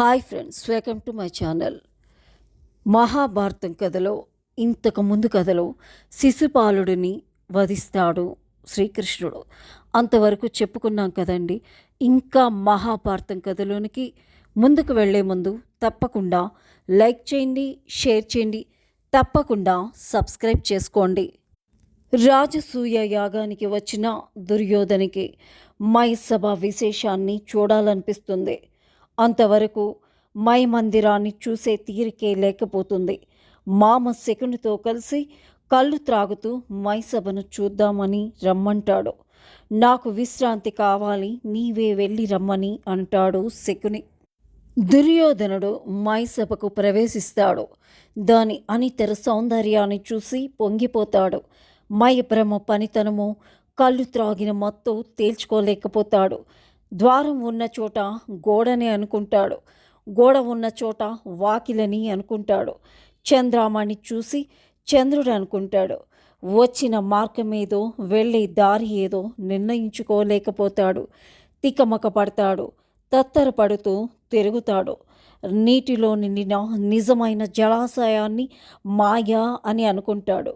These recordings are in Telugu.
Hi friends welcome to my channel Mahabharatam కథలో ఇంతకు ముందు కథలో శిశుపాలుడిని వధిస్తాడు శ్రీకృష్ణుడు. అంతవరకు చెప్పుకున్నాం కదండి ఇంకా మహాభారతం కథలోనికి ముందుకు వెళ్ళే ముందు తప్పకుండా లైక్ చేయండి షేర్ చేయండి తప్పకుండా సబ్స్క్రైబ్ చేసుకోండి. రాజసూయ యాగానికి వచ్చిన దుర్యోధనికి మైసభ విశేషాన్ని చూడాలనిపిస్తుంది. అంతవరకు మై మందిరాన్ని చూసే తీరికే లేకపోతుంది. మామ శకునితో కలిసి కళ్ళు త్రాగుతూ మైసభను చూద్దామని రమ్మంటాడు. నాకు విశ్రాంతి కావాలి నీవే వెళ్ళి రమ్మని అంటాడు శకుని. దుర్యోధనుడు మైసభకు ప్రవేశిస్తాడు. దాని అనితర సౌందర్యాన్ని చూసి పొంగిపోతాడు. మై పనితనము కళ్ళు త్రాగిన మత్తు తేల్చుకోలేకపోతాడు. ద్వారం ఉన్న చోట గోడని అనుకుంటాడు. గోడ ఉన్న చోట వాకిలని అనుకుంటాడు. చంద్రామణి చూసి చంద్రుడు అనుకుంటాడు. వచ్చిన మార్గం ఏదో వెళ్ళే దారి ఏదో నిర్ణయించుకోలేకపోతాడు. తికమక పడతాడు. తత్తరపడుతూ తిరుగుతాడు. నీటిలో నిండిన నిజమైన జలాశయాన్ని మాయా అని అనుకుంటాడు.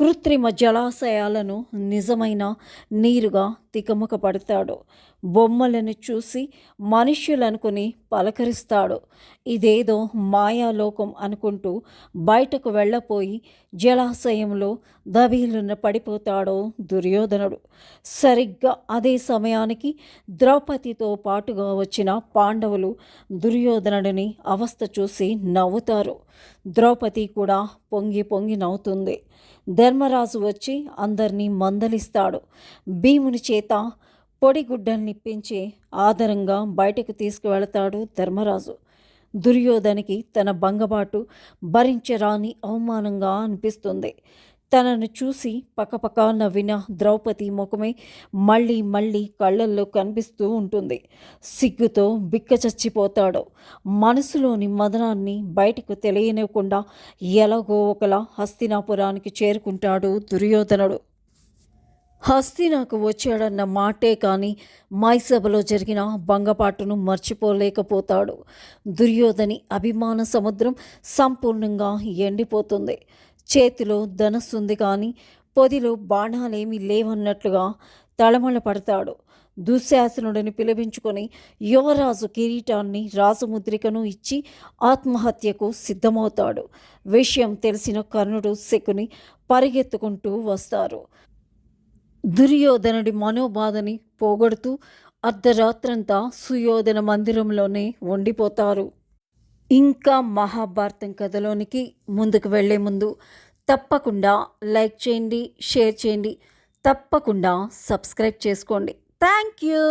కృత్రిమ జలాశయాలను నిజమైన నీరుగా తికమకపడతాడు. బొమ్మలను చూసి మనుష్యులనుకుని పలకరిస్తాడు. ఇదేదో మాయాలోకం అనుకుంటూ బయటకు వెళ్ళపోయి జలాశయంలో దబీలున పడిపోతాడో దుర్యోధనుడు. సరిగ్గా అదే సమయానికి ద్రౌపదితో పాటుగా వచ్చిన పాండవులు దుర్యోధనుడిని అవస్థ చూసి నవ్వుతారు. ద్రౌపది కూడా పొంగి పొంగి నవ్వుతుంది. ధర్మరాజు వచ్చి అందరినీ మందలిస్తాడు. భీముని చేత పొడిగుడ్డల్నిప్పించి ఆదరంగా బయటకు తీసుకువెళతాడు ధర్మరాజు. దుర్యోధనికి తన బంగబాటు భరించరాని అవమానంగా అనిపిస్తుంది. తనను చూసి పక్కపక్క నవ్విన ద్రౌపది ముఖమే మళ్ళీ మళ్ళీ కళ్ళల్లో కనిపిస్తూ ఉంటుంది. సిగ్గుతో బిక్క చచ్చిపోతాడు. మనసులోని మదనాన్ని బయటకు తెలియనివ్వకుండా ఎలాగో ఒకలా హస్తినాపురానికి చేరుకుంటాడు దుర్యోధనుడు. హస్తి నాకు వచ్చాడన్న మాటే కానీ మైసభలో జరిగిన భంగపాటును మర్చిపోలేకపోతాడు. దుర్యోధని అభిమాన సముద్రం సంపూర్ణంగా ఎండిపోతుంది. చేతిలో ధనస్సుంది కానీ పొదిలో బాణాలేమీ లేవన్నట్లుగా తళమళ పడతాడు. దుశ్శాసనుడిని పిలిపించుకొని యువరాజు కిరీటాన్ని రాజముద్రికను ఇచ్చి ఆత్మహత్యకు సిద్ధమవుతాడు. విషయం తెలిసిన కర్ణుడు శకుని పరిగెత్తుకుంటూ వస్తారు. దుర్యోధనుడి మనోబాధని పోగొడుతూ అర్ధరాత్రంతా సుయోధన మందిరంలోనే ఉండిపోతారు. ఇంకా మహాభారతం కథలోనికి ముందుకు వెళ్ళే ముందు తప్పకుండా లైక్ చేయండి షేర్ చేయండి తప్పకుండా సబ్స్క్రైబ్ చేసుకోండి. Thank you!